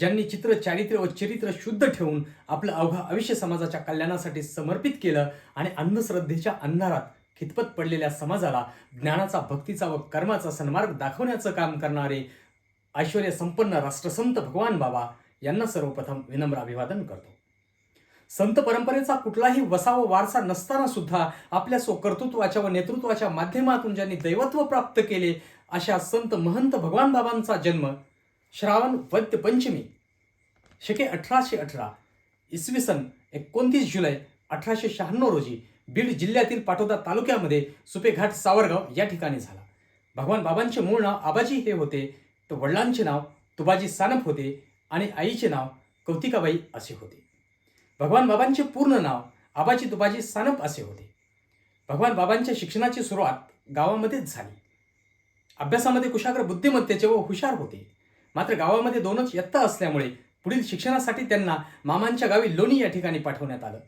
ज्यांनी चित्र चारित्र्य व चरित्र शुद्ध ठेवून आपलं अवघा आयुष्य समाजाच्या कल्याणासाठी समर्पित केलं आणि अंधश्रद्धेच्या अंधारात खितपत पडलेल्या समाजाला ज्ञानाचा भक्तीचा व कर्माचा सन्मार्ग दाखवण्याचं काम करणारे ऐश्वर्य संपन्न राष्ट्रसंत भगवान बाबा यांना सर्वप्रथम विनम्र अभिवादन करतो. संत परंपरेचा कुठलाही वसा व वारसा नसताना सुद्धा आपल्या स्वकर्तृत्वाच्या व नेतृत्वाच्या माध्यमातून ज्यांनी दैवत्व प्राप्त केले अशा संत महंत भगवान बाबांचा जन्म श्रावण वद्य पंचमी शके अठराशे अठरा इसवी सन एकोणतीस जुलै अठराशे शहाण्णव रोजी बीड जिल्ह्यातील पाटोदा तालुक्यामध्ये सुपेघाट सावरगाव या ठिकाणी झाला. भगवान बाबांचे मूळ नाव आबाजी हे होते तर वडिलांचे नाव तुबाजी सानप होते आणि आईचे नाव कौतिकाबाई असे होते. भगवान बाबांचे पूर्ण नाव आबाजी तुबाजी सानप असे होते. भगवान बाबांच्या शिक्षणाची सुरुवात गावामध्येच झाली. अभ्यासामध्ये कुशाग्र बुद्धिमत्तेचे व हुशार होते. मात्र गावामध्ये दोनच इयत्ता असल्यामुळे पुढील शिक्षणासाठी त्यांना मामांच्या गावी लोणी या ठिकाणी पाठवण्यात आलं.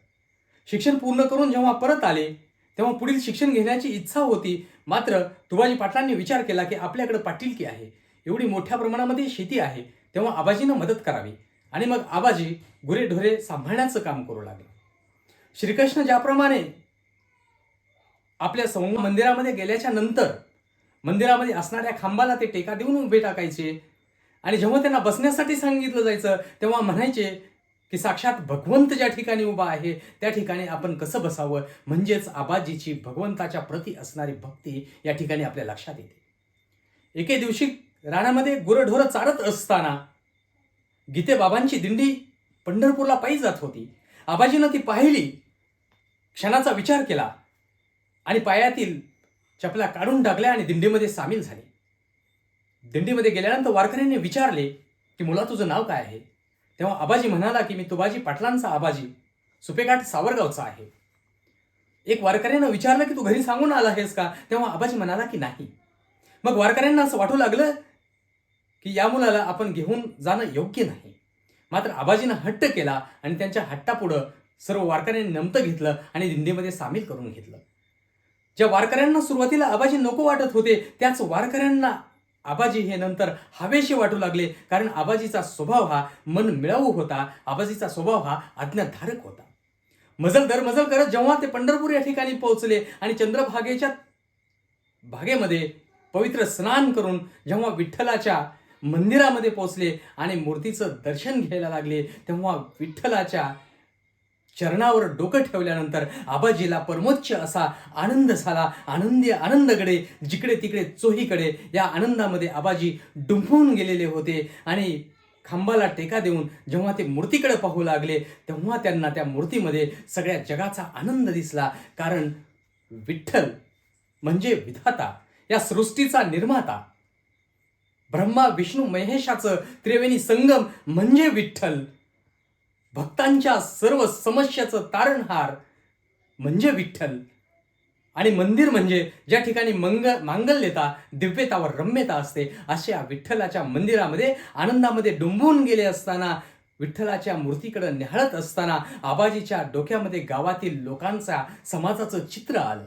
शिक्षण पूर्ण करून जेव्हा परत आले तेव्हा पुढील शिक्षण घेण्याची इच्छा होती. मात्र तुबाजी पाटलांनी विचार केला की आपल्याकडे पाटीलकी आहे. एवढी मोठ्या प्रमाणामध्ये शेती आहे तेव्हा आबाजीनं मदत करावी. आणि मग आबाजी गुरेढोरे सांभाळण्याचं काम करू लागले. श्रीकृष्ण ज्याप्रमाणे आपल्या सौ मंदिरामध्ये गेल्याच्यानंतर मंदिरामध्ये असणाऱ्या खांबाला ते टेका देऊन उभे टाकायचे आणि जेव्हा त्यांना बसण्यासाठी सांगितलं जायचं तेव्हा म्हणायचे की साक्षात भगवंत ज्या ठिकाणी उभा आहे त्या ठिकाणी आपण कसं बसावं? म्हणजेच आबाजीची भगवंताच्या प्रती असणारी भक्ती या ठिकाणी आपल्या लक्षात येते. एके दिवशी रानामध्ये गुरढोरं चारत असताना गीते बाबांची दिंडी पंढरपूरला पायी जात होती. आबाजीनं ती पाहिली क्षणाचा विचार केला आणि पायातील चपला काढून टाकल्या आणि दिंडीमध्ये सामील झाले. दिंडीमध्ये गेल्यानंतर वारकऱ्यांनी विचारले की मुला तुझं नाव काय आहे? तेव्हा आबाजी म्हणाला की मी तुबाजी पाटलांचा आबाजी सुपेघाट सावरगावचा आहे. एक वारकऱ्यानं विचारलं की तू घरी सांगून आला आहेस का? तेव्हा आबाजी म्हणाला की नाही. मग वारकऱ्यांना असं वाटू लागलं की या मुलाला आपण घेऊन जाणं योग्य नाही. मात्र आबाजीनं हट्ट केला आणि त्यांच्या हट्टापुढं सर्व वारकऱ्यांनी नमतं घेतलं आणि दिंडीमध्ये सामील करून घेतलं. ज्या वारकऱ्यांना सुरुवातीला आबाजी नको वाटत होते त्याच वारकऱ्यांना आबाजी हे नंतर हवेशी वाटू लागले कारण आबाजीचा स्वभाव हा मन मिळावू होता. आबाजीचा स्वभाव हा आज्ञाधारक होता. मजल दर मजल करत जेव्हा ते पंढरपूर या ठिकाणी पोहोचले आणि चंद्रभागेच्या भागेमध्ये पवित्र स्नान करून जेव्हा विठ्ठलाच्या मंदिरामध्ये पोहोचले आणि मूर्तीचं दर्शन घ्यायला लागले तेव्हा विठ्ठलाच्या चरणावर डोकं ठेवल्यानंतर आबाजीला परमोच्च असा आनंद झाला. आनंदी आनंदकडे जिकडे तिकडे चोहीकडे या आनंदामध्ये आबाजी डुंबून गेलेले होते आणि खांबाला टेका देऊन जेव्हा ते मूर्तीकडे पाहू लागले तेव्हा त्यांना त्या मूर्तीमध्ये सगळ्या जगाचा आनंद दिसला. कारण विठ्ठल म्हणजे विधाता या सृष्टीचा निर्माता. ब्रह्मा विष्णू महेशाचं त्रिवेणी संगम म्हणजे विठ्ठल. भक्तांच्या सर्व समस्याचं तारणहार म्हणजे विठ्ठल. आणि मंदिर म्हणजे ज्या ठिकाणी मंग मांगल्यता दिव्यता व रम्यता असते अशा विठ्ठलाच्या मंदिरामध्ये आनंदामध्ये डुंबून गेले असताना विठ्ठलाच्या मूर्तीकडे न्याहाळत असताना आबाजीच्या डोक्यामध्ये गावातील लोकांचा समाजाचं चित्र आलं.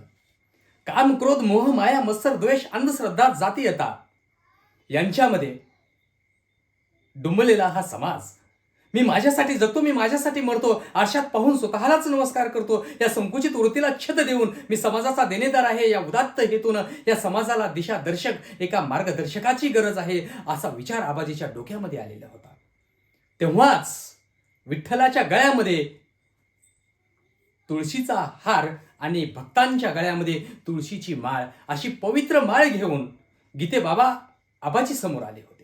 काम क्रोध मोह माया मत्सर द्वेष अंधश्रद्धा जातीयता यांच्यामध्ये डुंबलेला हा समाज मी माझ्यासाठी जगतो मी माझ्यासाठी मरतो आरशात पाहून स्वतःलाच नमस्कार करतो या संकुचित वृत्तीला छत देऊन मी समाजाचा देणेदार आहे या उदात्त हेतून या समाजाला दिशा दर्शक एका मार्गदर्शकाची गरज आहे असा विचार आबाजीच्या डोक्यामध्ये आलेला होता. तेव्हाच विठ्ठलाच्या गळ्यामध्ये तुळशीचा हार आणि भक्तांच्या गळ्यामध्ये तुळशीची माळ अशी पवित्र माळ घेऊन गीते बाबा आबाजी समोर आले होते.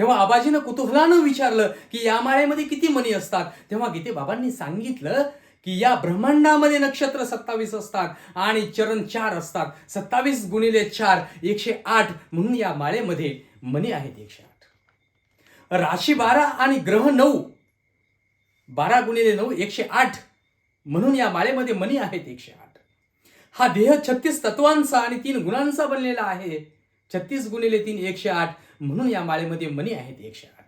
तेव्हा आबाजीनं कुतुहलानं विचारलं की या माळेमध्ये किती मणी असतात? तेव्हा गीते बाबांनी सांगितलं की या ब्रह्मांडामध्ये नक्षत्र सत्तावीस असतात आणि चरण चार असतात. सत्तावीस गुणिले चार एकशे आठ. म्हणून या माळेमध्ये मणी आहेत एकशे आठ. राशी बारा आणि ग्रह नऊ. बारा गुणिले नऊ एकशे आठ. म्हणून या माळेमध्ये मणी आहेत एकशे आठ. हा देह छत्तीस तत्वांचा आणि तीन गुणांचा बनलेला आहे. छत्तीस गुणिले तीन एकशे आठ. म्हणून या माळेमध्ये मणी आहेत एकशे आठ.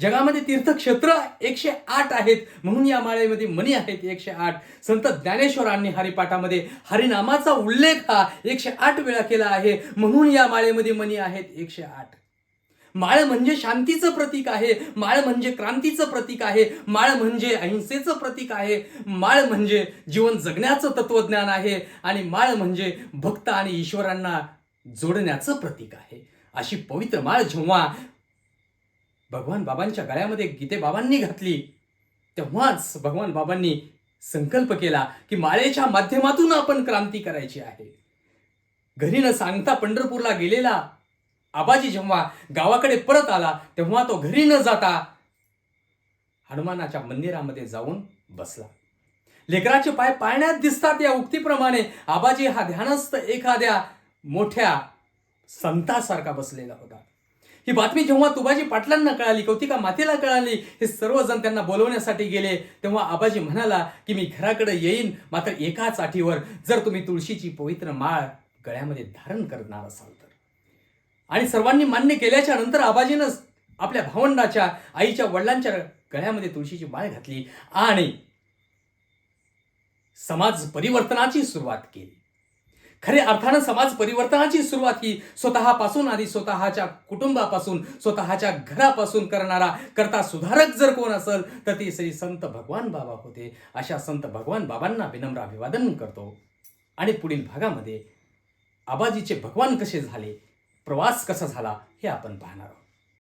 जगामध्ये तीर्थक्षेत्र एकशे आठ आहेत. म्हणून या माळेमध्ये मणी आहेत एकशे आठ. संत ज्ञानेश्वरांनी हरिपाठामध्ये हरिनामाचा उल्लेख हा एकशे आठ वेळा केला आहे. म्हणून या माळेमध्ये मणी आहेत एकशे आठ. माळ म्हणजे शांतीचं प्रतीक आहे. माळ म्हणजे क्रांतीचं प्रतीक आहे. माळ म्हणजे अहिंसेचं प्रतीक आहे. माळ म्हणजे जीवन जगण्याचं तत्वज्ञान आहे. आणि माळ म्हणजे भक्त आणि ईश्वरांना जोडण्याचं प्रतीक आहे. अशी पवित्र माळ जेव्हा भगवान बाबांच्या गळ्यामध्ये गीते बाबांनी घातली तेव्हाच भगवान बाबांनी संकल्प केला की माळेच्या माध्यमातून आपण क्रांती करायची आहे. घरी न सांगता पंढरपूरला गेलेला आबाजी जेव्हा गावाकडे परत आला तेव्हा तो घरी न जाता हनुमानाच्या मंदिरामध्ये जाऊन बसला. लेकराचे पाय पाळण्यात दिसतात या उक्तीप्रमाणे आबाजी हा ध्यानस्थ एखाद्या मोठ्या संतासारखा बसलेला होता. ही बातमी जेव्हा तुबाजी पाटलांना कळाली कौतिका मातेला कळाली हे सर्वजण त्यांना बोलवण्यासाठी गेले तेव्हा आबाजी म्हणाला की मी घराकडे येईन मात्र एकाच आठीवर जर तुम्ही तुळशीची पवित्र माळ गळ्यामध्ये धारण करणार असाल तर. आणि सर्वांनी मान्य केल्याच्यानंतर आबाजीनं आपल्या भावंडाच्या आईच्या वडिलांच्या गळ्यामध्ये तुळशीची माळ घातली आणि समाज परिवर्तनाची सुरुवात केली. खरे अर्थानं समाज परिवर्तनाची सुरुवात ही स्वतःपासून आणि स्वतःच्या कुटुंबापासून स्वतःच्या घरापासून करणारा करता सुधारक जर कोण असेल तर ते श्री संत भगवान बाबा होते. अशा संत भगवान बाबांना विनम्र अभिवादन करतो. आणि पुढील भागामध्ये आबाजीचे भगवान कसे झाले प्रवास कसा झाला हे आपण पाहणार आहोत.